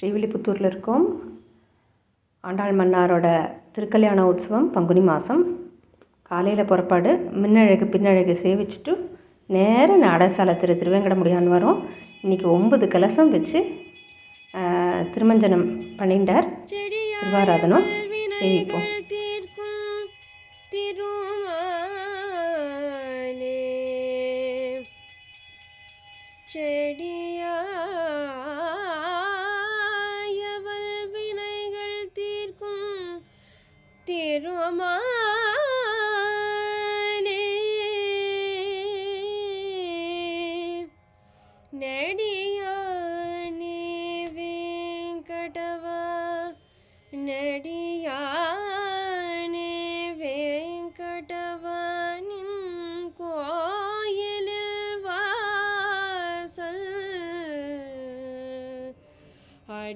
ஸ்ரீவில்லிபுத்தூரில் இருக்கோம். ஆண்டாள் மன்னாரோட திருக்கல்யாண உற்சவம் பங்குனி மாதம் காலையில் புறப்பாடு முன்னழகு பின்னழகு சேவிச்சுட்டு நேர நாடசாலை திரு திருவேங்கடமுடியான் வரும். இன்றைக்கி ஒன்பது கலசம் வச்சு திருமஞ்சனம் பண்ணிட்டார் திருவாராதனம் சேவிப்போம்.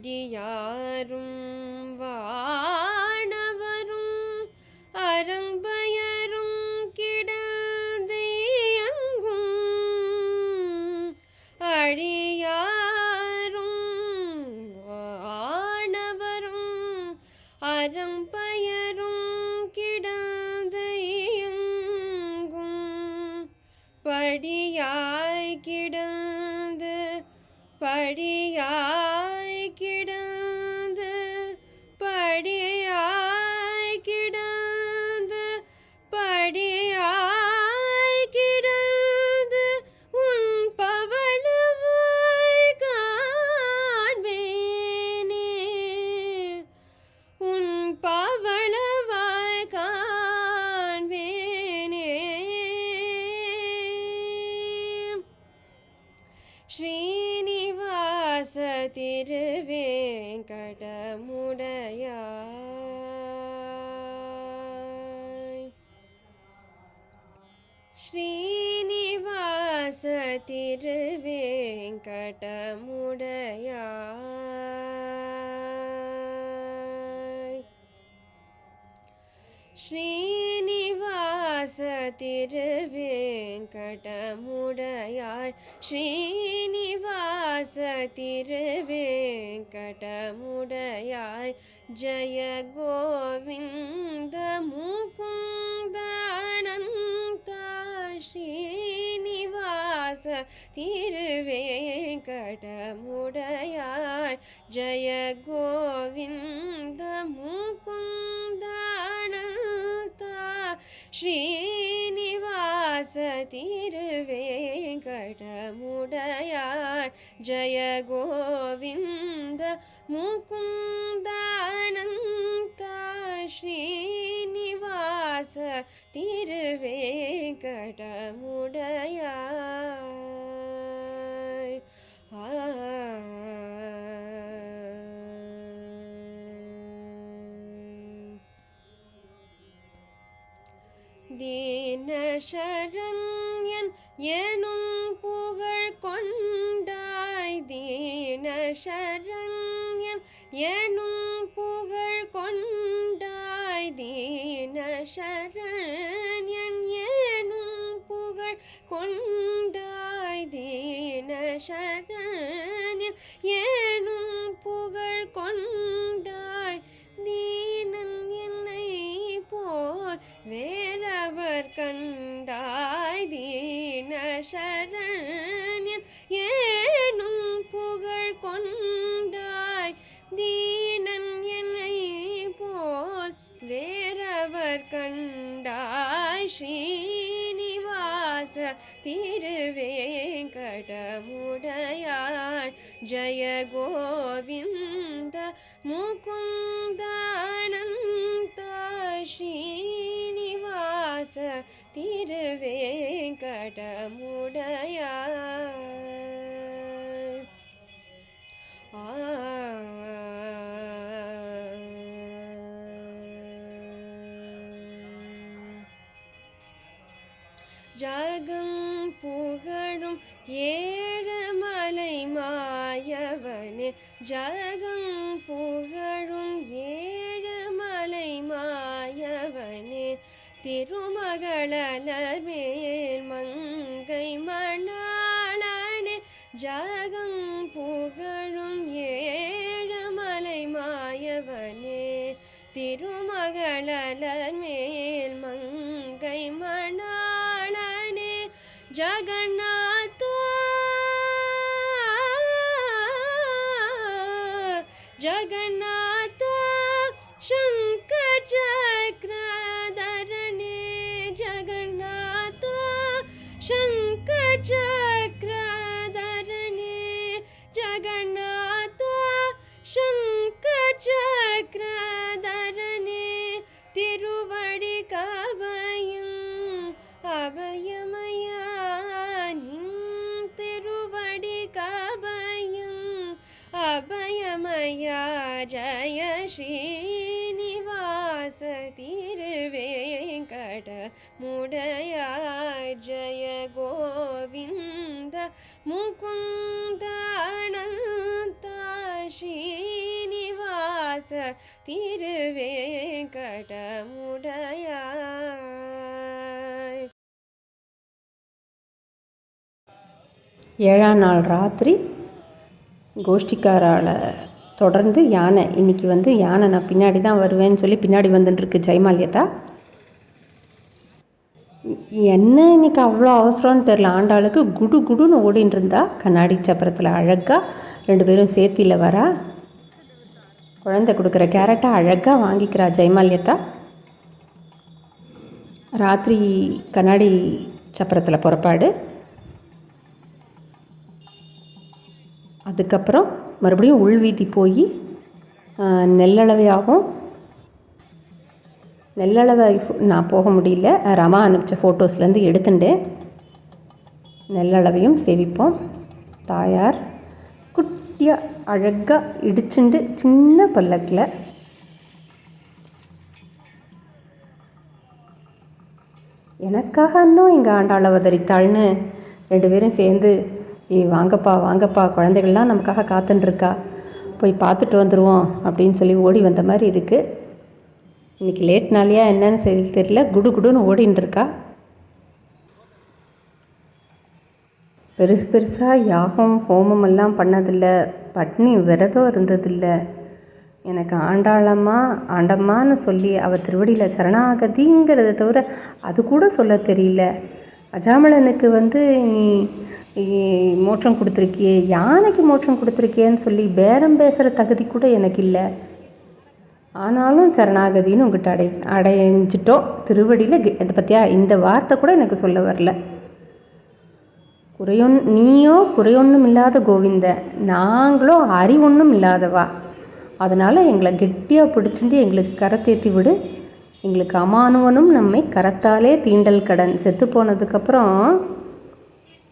அடியாரும் வானவரும் அரம்பயரும் கிடந்தையங்கும் அழியாரும் வானவரும் அறம்பயரும் கிடந்தையங்கும் படியாய் கிடந்து படியாய் திருவேங்கடமுடையாய். ஸ்ரீனிவாச திருவேங்கடமுடையாய். ஸ்ரீனிவாச திருவேங்கடமுடையாய் ஸ்ரீனிவாச திருவேங்கடமுடையாய் ஜய கோவிந்த முகுந்தானந்த. ஸ்ரீனிவாச திருவேங்கடமுடையாய் ஜய கோவிந்த முகுந்த அனந்த ஸ்ரீனிவாச ஜய கோவிந்த முகுந்த அனந்த ஸ்ரீனிவாச திருவேங்கடமுடையாய் ஆ. எனும் புகழ் கொண்டாய் தீனசரண்யன் எனும் புகழ் கொண்டாய் தீனசரண்யன் எனும் புகழ் கொண்டாய் தீனசரண்யன் எனும் புகழ் கொண்டாய் தீனன் என்னை போல் வேறவர் கண்டாய் தீ தீனசரண்யன் ஏனும் புகழ் கொண்டாய். தீனன் என்னை போல் வேறவர் கண்டாய். ஸ்ரீனிவாச திருவேங்கடமுடையாய் ஜய கோவிந்த முகுந்தானந்த திருவேங்கடமுடைய ஜகம் புகழும் ஏழு மலை மாயவனே ஜகம் திருமகளர் மங்கை மணாளனே ஜாகம் புகழும் ஏழமலை மாயவனே. திருமகளர் மேல் மங்கை மணாளனே ஜகநாதா ஜகநாத. சங்கச்சக்கரதரனே திருவடி கவையும் அபயமயானும் திருவடி கவையும் அபயமயா ஜய ஸ்ரீனிவாச திருவேங்கட முடையா ஜய கோவிந்த முகுந்தானந்தா ஸ்ரீனிவாச திருவேங்கடமுடையாய். ஏழாம் நாள் ராத்திரி கோஷ்டிக்காரால் தொடர்ந்து யானை இன்றைக்கி வந்து யானை நான் பின்னாடி தான் வருவேன்னு சொல்லி பின்னாடி வந்துட்டுருக்கு ஜெயமாலியதா என்ன இன்னைக்கு அவ்வளோ அவசரம்னு தெரில ஆண்டாளுக்கு குடு குடுன்னு ஓடின்னு இருந்தா கண்ணாடி சப்பரத்தில் அழகாக ரெண்டு பேரும் சேர்த்தியில் வரா. குழந்தை கொடுக்குற கேரட்டை அழகாக வாங்கிக்கிறா ஜெயமால்யதா ராத்திரி கண்ணாடி சப்பரத்தில் புறப்பாடு. அதுக்கப்புறம் மறுபடியும் உள்வீதி போய் நெல்லளவையாகும் நெல்லளவை நான் போக முடியல. ரமா அனுப்பிச்ச ஃபோட்டோஸ்லேருந்து எடுத்துட்டேன் நெல்லளவையும் சேவிப்போம் தாயார் குட்டியாக அழகாக இடிச்சுண்டு சின்ன பல்லக்கில். எனக்காக இன்னும் எங்கள் ஆண்டாள் அவதரித்தாள்னு ரெண்டு பேரும் சேர்ந்து ஏய் வாங்கப்பா வாங்கப்பா குழந்தைகள்லாம் நமக்காக காத்துட்டுருக்கா போய் பார்த்துட்டு வந்துடுவோம் அப்படின்னு சொல்லி ஓடி வந்த மாதிரி இருக்குது இன்னைக்கு லேட் நாளையா என்னன்னு சரி தெரியல. குடு குடுன்னு ஓடின்னு இருக்கா பெருசு பெருசாக யாகம் ஹோமம் எல்லாம் பண்ணதில்லை. பட்னி விரதம் இருந்ததில்லை. எனக்கு ஆண்டாளம்மா ஆண்டம்மான்னு சொல்லி அவள் திருவடியில் சரணாகதிங்கிறத தவிர அது கூட சொல்ல தெரியல. அஜாமலனுக்கு வந்து நீ நீ மோட்சம் கொடுத்துருக்கியே யானைக்கு மோட்சம் கொடுத்துருக்கியேன்னு சொல்லி பேரம் பேசுகிற தகுதி கூட எனக்கு இல்லை. ஆனாலும் சரணாகதின்னு உங்ககிட்ட அடை அடைஞ்சிட்டோம். திருவடியில் இதை பற்றியா இந்த வார்த்தை கூட எனக்கு சொல்ல வரல. குறையொன் நீயோ குறையொன்றும் இல்லாத கோவிந்த நாங்களோ அறிவொன்றும் இல்லாதவா அதனால் எங்களை கெட்டியாக பிடிச்சிட்டு எங்களுக்கு கரத்தேத்தி விடு. எங்களுக்கு அமானுவனும் நம்மை கரத்தாலே தீண்டல் கடன். செத்து போனதுக்கப்புறம்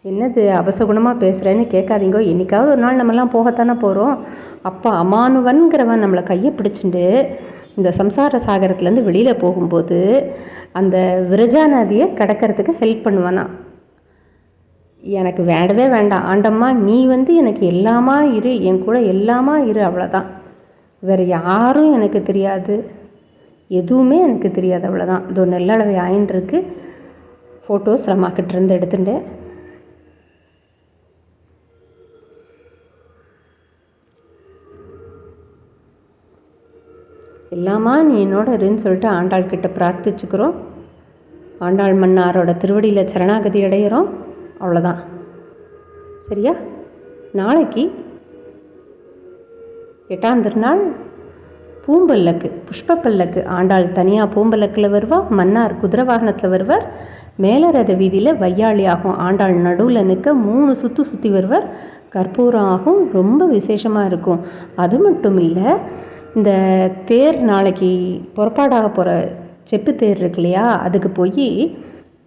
என்னது அபசகுணமாக பேசுகிறேன்னு கேட்காதீங்க. என்றைக்காவது ஒரு நாள் நம்மலாம் போகத்தானே போகிறோம் அப்போ அமானுவன்கிறவன் நம்மளை கையை பிடிச்சிட்டு இந்த சம்சார சாகரத்துலேருந்து வெளியில் போகும்போது அந்த விரஜா நதியை கடக்கிறதுக்கு ஹெல்ப் பண்ணுவானா? எனக்கு வேண்டவே வேண்டாம். ஆண்டம்மா நீ வந்து எனக்கு எல்லாமா இரு என் கூட எல்லாமா இரு அவ்வளோதான் வேறு யாரும் எனக்கு தெரியாது. எதுவுமே எனக்கு தெரியாது அவ்வளோதான் இதோ நெல்லளவை ஆயின்னு இருக்கு ஃபோட்டோஸ் நம்ம கிட்டேருந்து எடுத்துட்டேன் எல்லாமா நீ என்னோட இருன்னு சொல்லிட்டு ஆண்டாள் கிட்ட பிரார்த்திச்சுக்கிறோம். ஆண்டாள் மன்னாரோட திருவடியில் சரணாகதி அடையிறோம். அவ்வளோதான் சரியா? நாளைக்கு எட்டாம் திருநாள் பூம்பல்லக்கு புஷ்பப்பல்லக்கு. ஆண்டாள் தனியாக பூம்பல்லக்கில் வருவா மன்னார் குதிரை வாகனத்தில் வருவார். மேலரத வீதியில் வையாளி ஆகும். ஆண்டாள் நடுவில் நிற்க மூணு சுற்று சுற்றி வருவார். கற்பூரம் ஆகும். ரொம்ப விசேஷமாக இருக்கும். அது மட்டும் இல்லை இந்த தேர் நாளைக்கு புறப்பாடாக போகிற செப்பு தேர் இருக்கு இல்லையா? அதுக்கு போய்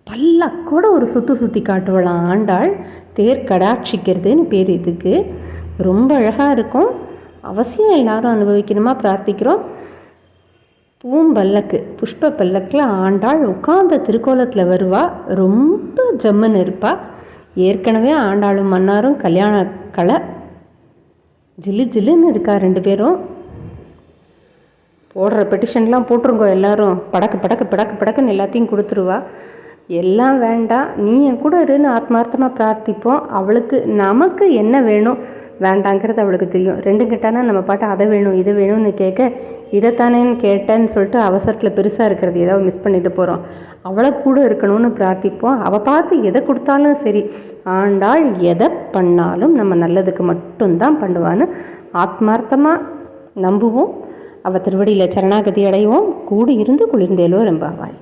பல்லக்கோட ஒரு சுற்று சுற்றி காட்டுவலாம் ஆண்டாள் தேர் கடாட்சிக்கிறதுன்னு பேர் இதுக்கு. ரொம்ப அழகாக இருக்கும். அவசியம் எல்லாரும் அனுபவிக்கணுமா பிரார்த்திக்கிறோம். பூம்பல்லக்கு புஷ்ப பல்லக்கில் ஆண்டாள் உட்கார்ந்த திருக்கோலத்தில் வருவா. ரொம்ப ஜம்முன்னு இருப்பா. ஏற்கனவே ஆண்டாளும் மன்னாரும் கல்யாண கலை ஜில்லு ஜில்லுன்னு இருக்கா ரெண்டு பேரும். போடுற பெட்டிஷன்லாம் போட்டிருக்கோம் எல்லாரும். படக்கு படக்கு படக்கு படக்குன்னு எல்லாத்தையும் கொடுத்துருவா. எல்லாம் வேண்டாம் நீ என் கூட இருன்னு ஆத்மார்த்தமாக பிரார்த்திப்போம். அவளுக்கு நமக்கு என்ன வேணும்? வேண்டாங்கிறது அவளுக்கு தெரியும். ரெண்டும் கேட்டானா நம்ம பாட்டு அதை வேணும் இது வேணும்னு கேட்க இதைத்தானேன்னு கேட்டேன்னு சொல்லிட்டு அவசரத்தில் பெருசாக இருக்கிறது ஏதாவது மிஸ் பண்ணிட்டு போகிறோம் அவளை கூட இருக்கணும்னு பிரார்த்திப்போம். அவள் பார்த்து எதை கொடுத்தாலும் சரி. ஆண்டாள் எதை பண்ணாலும் நம்ம நல்லதுக்கு மட்டும்தான் பண்ணுவான்னு ஆத்மார்த்தமாக நம்புவோம். அவள் திருவடியில் சரணாகதி அடைவோம். கூடி இருந்து குளிர்ந்தேலோ ரெம்பாவாள்